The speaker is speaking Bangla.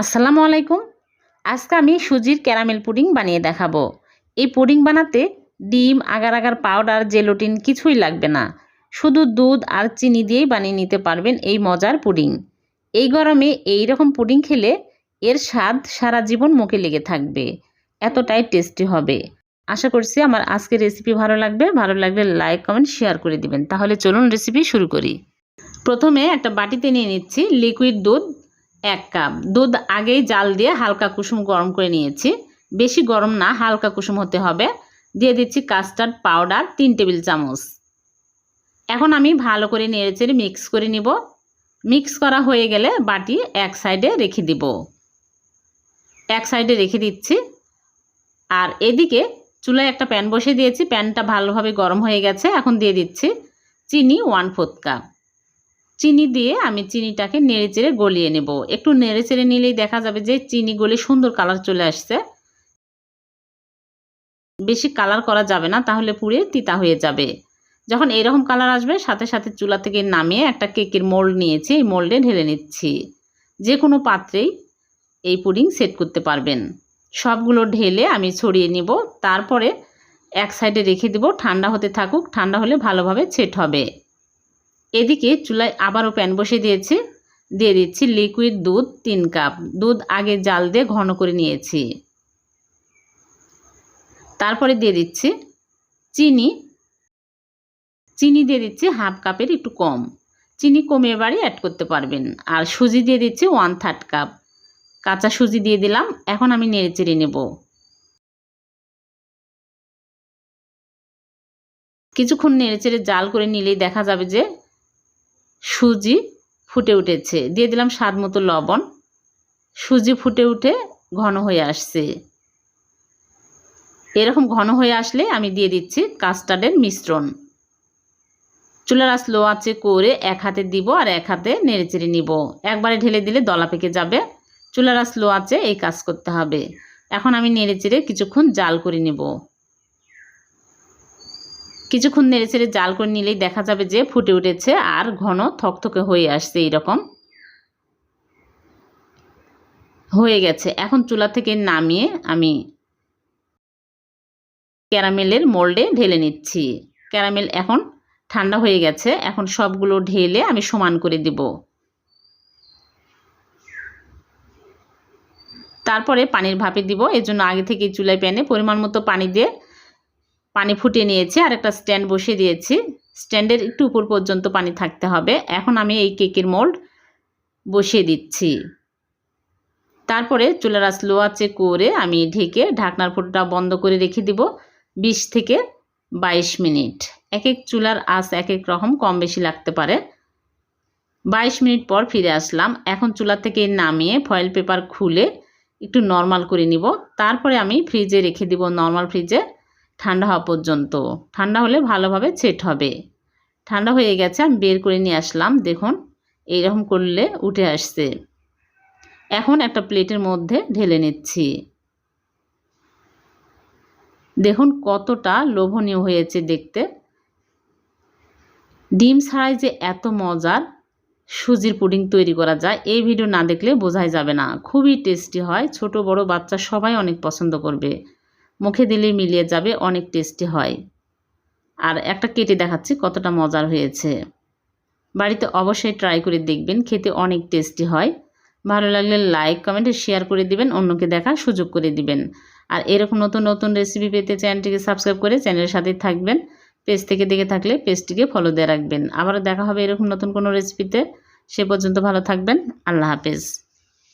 আসসালামু আলাইকুম। আজকে আমি সুজির ক্যারামেল পুডিং বানিয়ে দেখাবো। এই পুডিং বানাতে ডিম, আগার আগার পাউডার, জেলোটিন কিছুই লাগবে না। শুধু দুধ আর চিনি দিয়েই বানিয়ে নিতে পারবেন এই মজার পুডিং। এই গরমে এই রকম পুডিং খেলে এর স্বাদ সারা জীবন মুখে লেগে থাকবে। এতটাই টেস্টি হবে। আশা করছি আমার আজকের রেসিপি ভালো লাগবে। ভালো লাগলে লাইক, কমেন্ট, শেয়ার করে দিবেন। তাহলে চলুন রেসিপি শুরু করি। প্রথমে একটা বাটিতে নিয়ে নিচ্ছি লিকুইড দুধ এক কাপ। দুধ আগেই জাল দিয়ে হালকা কুসুম গরম করে নিয়েছি। বেশি গরম না, হালকা কুসুম হতে হবে। দিয়ে দিচ্ছি কাস্টার্ড পাউডার তিন টেবিল চামচ। এখন আমি ভালো করে নেড়েচেড়ে মিক্স করে নিব। মিক্স করা হয়ে গেলে বাটি এক সাইডে রেখে দিব। এক সাইডে রেখে দিচ্ছি। আর এদিকে চুলায় একটা প্যান বসিয়ে দিয়েছি। প্যানটা ভালোভাবে গরম হয়ে গেছে। এখন দিয়ে দিচ্ছি চিনি ওয়ান ফোর্থ কাপ। চিনি দিয়ে আমি চিনিটাকে নেড়ে চেড়ে গলিয়ে নেব। একটু নেড়ে চেড়ে নিলেই দেখা যাবে যে চিনি গলে সুন্দর কালার চলে আসছে। বেশি কালার করা যাবে না, তাহলে পুড়ে তিতা হয়ে যাবে। যখন এরকম কালার আসবে, সাথে সাথে চুলা থেকে নামিয়ে একটা কেকের মোল্ড নিয়েছি, এই মোল্ডে ঢেলে নিচ্ছি। যে কোনো পাত্রেই এই পুডিং সেট করতে পারবেন। সবগুলো ঢেলে আমি ছড়িয়ে নিব, তারপরে এক সাইডে রেখে দেব। ঠান্ডা হতে থাকুক, ঠান্ডা হলে ভালোভাবে সেট হবে। এদিকে চুলায় আবারও প্যান বসিয়ে দিয়েছি। দিয়ে দিচ্ছি লিকুইড দুধ তিন কাপ দুধ আগে জাল দিয়ে ঘন করে নিয়েছি। তারপরে দিয়ে দিচ্ছি চিনি। চিনি দিয়ে দিচ্ছি হাফ কাপের একটু কম। চিনি কমে বাড়ি অ্যাড করতে পারবেন। আর সুজি দিয়ে দিচ্ছি ওয়ান থার্ড কাপ কাঁচা সুজি দিয়ে দিলাম। এখন আমি নেড়ে চেড়ে নেব। কিছুক্ষণ নেড়ে চেড়ে জাল করে নিলেই দেখা যাবে যে সুজি ফুটে উঠেছে। দিয়ে দিলাম স্বাদ মতো লবণ। সুজি ফুটে উঠে ঘন হয়ে আসছে। এরকম ঘন হয়ে আসলে আমি দিয়ে দিচ্ছি কাস্টার্ডের মিশ্রণ। চুলার আস লো আছে করে এক হাতে দিব আর এক হাতে নেড়ে চেড়ে নিব। একবারে ঢেলে দিলে দলা পেকে যাবে। চুলার আস লো আছে এই কাজ করতে হবে। এখন আমি নেড়ে চেড়ে কিছুক্ষণ জাল করে নেব। কিছুক্ষণ নেড়ে ছেড়ে জাল করে নিলেই দেখা যাবে যে ফুটে উঠেছে আর ঘন থকথকে হয়ে আসছে এইরকম। হয়ে গেছে। এখন চুলা থেকে নামিয়ে আমি ক্যারামেলের মোল্ডে ঢেলে নিচ্ছি। ক্যারামেল এখন ঠান্ডা হয়ে গেছে। এখন সবগুলো ঢেলে আমি সমান করে দিব। তারপরে পানির ভাপে দিব। এর জন্য আগে থেকে চুলায় প্যানে পরিমাণ মতো পানি দিয়ে পানি ফুটিয়ে নিয়েছি আর একটা স্ট্যান্ড বসিয়ে দিয়েছি। স্ট্যান্ডের একটু উপর পর্যন্ত পানি থাকতে হবে। এখন আমি এই কেকের মোল্ড বসিয়ে দিচ্ছি। তারপরে চুলার আস লো আঁচে করে আমি ঢেকে ঢাকনার ফুটোটা বন্ধ করে রেখে দিব বিশ থেকে বাইশ মিনিট। এক এক চুলার আঁচ এক এক রকম কম বেশি লাগতে পারে। বাইশ মিনিট পর ফিরে আসলাম। এখন চুলা থেকে নামিয়ে ফয়েল পেপার খুলে একটু নর্মাল করে নিব। তারপরে আমি ফ্রিজে রেখে দিব নর্মাল ফ্রিজে ঠান্ডা হওয়া পর্যন্ত। ঠান্ডা হলে ভালোভাবে সেট হবে। ঠান্ডা হয়ে গেছে, আমি বের করে নিয়ে আসলাম, দেখুন, এইরকম করলে উঠে আসছে। এখন একটা প্লেটের মধ্যে ঢেলে নিচ্ছি। দেখুন কতটা লোভনীয় হয়েছে দেখতে। ডিম ছাড়াই যে এত মজার সুজির পুডিং তৈরি করা যায়, এই ভিডিও না দেখলে বোঝাই যাবে না। খুবই টেস্টি হয়, ছোট বড় বাচ্চা সবাই অনেক পছন্দ করবে। মুখে দিলেই মিলিয়ে যাবে, অনেক টেস্টি হয়। আর একটা কেটে দেখাচ্ছি, কতটা মজার হয়েছে। বাড়িতে অবশ্যই ট্রাই করে দেখবেন, খেতে অনেক টেস্টি হয়। ভালো লাগলে লাইক কমেন্টে শেয়ার করে দিবেন, অন্যকে দেখার সুযোগ করে দিবেন। আর এরকম নতুন নতুন রেসিপি পেতে চ্যানেলটিকে সাবস্ক্রাইব করে চ্যানেলের সাথেই থাকবেন। পেজ থেকে দেখে থাকলে পেজটিকে ফলো দিয়ে রাখবেন। আবারও দেখা হবে এরকম নতুন কোনো রেসিপিতে সে পর্যন্ত ভালো থাকবেন। আল্লাহ হাফেজ।